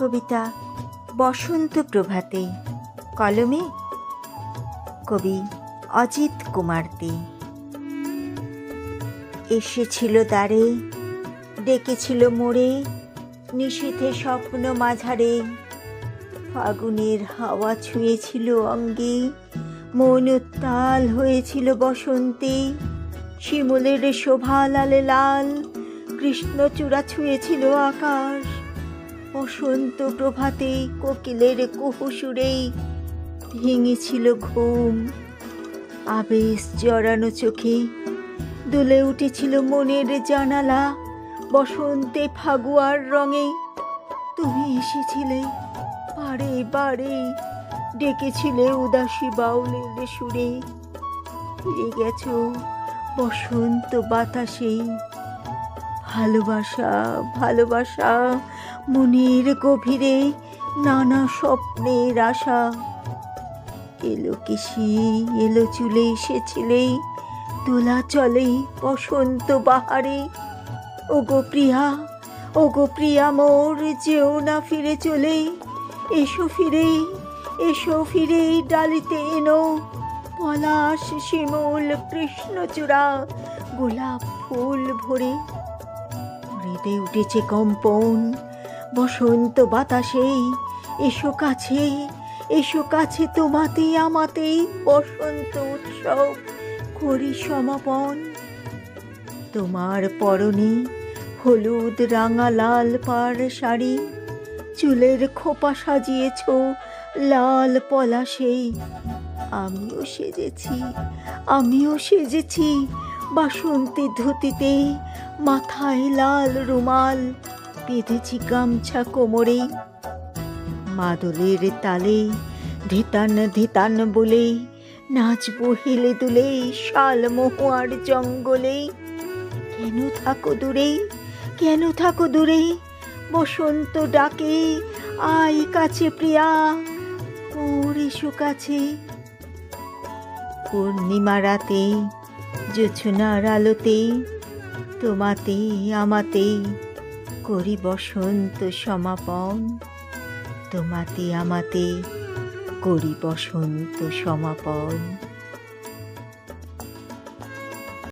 কবিতা বসন্ত প্রভাতে, কলমে কবি অজিত কুমার দে এসেছিল দ্বারে, ডেকেছিল মোড়ে নিশীথে স্বপ্ন মাঝারে। ফাগুনের হাওয়া ছুঁয়েছিল অঙ্গে, মন উত্তাল হয়েছিল বসন্তে। শিমুলের শোভা লালে লাল কৃষ্ণচূড়া ছুঁয়েছিল আকাশ। বসন্ত প্রভাতে কোকিলের কুহুসুরে ভেঙেছিল ঘুম। আবেশ জড়ানো চোখে দুলে উঠেছিল মনের জানালা। বসন্তে ফাগুয়ার রঙে তুমি এসেছিলে, বারে বারে ডেকেছিলে উদাসী বাউলের সুরে। ফিরে গেছো বসন্ত বাতাসে ভালোবাসা ভালোবাসা, মনের গভীরে নানা স্বপ্নের আশা। এলো কিসি এলো চুলে এসেছিলে দোলা চলে বসন্ত বাহারে। ওগো প্রিয়া ওগো প্রিয়া মোর, যেও না ফিরে চলে। এসো ফিরে এসো ফিরে ডালিতে এনো। পলাশ শিমুল কৃষ্ণচূড়া, গোলাপ ফুল ভরে হৃদে উঠেছে কম্পন। বসন্ত বাতাসে এসো কাছে এসো কাছে তোমাতে, আমাতে বসন্ত উৎসব করি সমাপন। তোমার পরনে হলুদ রাঙা লাল পাড় শাড়ি, চুলের খোপা সাজিয়েছ লাল পলাশে। আমিও সেজেছি আমিও সেজেছি বাসন্তী ধুতিতে মাথায় লাল রুমাল, বেঁধেছি গামছা কোমরে। মাদলের তালে ধিতান ধিতান বলে নাচবো হেলে দুলে শাল মহুয়ার জঙ্গলে। কেন থাকো দূরে? কেন থাকো দূরে? বসন্ত ডাকে আই কাছে প্রিয়া মোর এসো কাছে। পূর্ণিমা রাতে, জোছনার আলোতে তোমাতে আমাতে করি বসন্ত সমাপন। তোমাতে আমাতে করি বসন্ত সমাপন।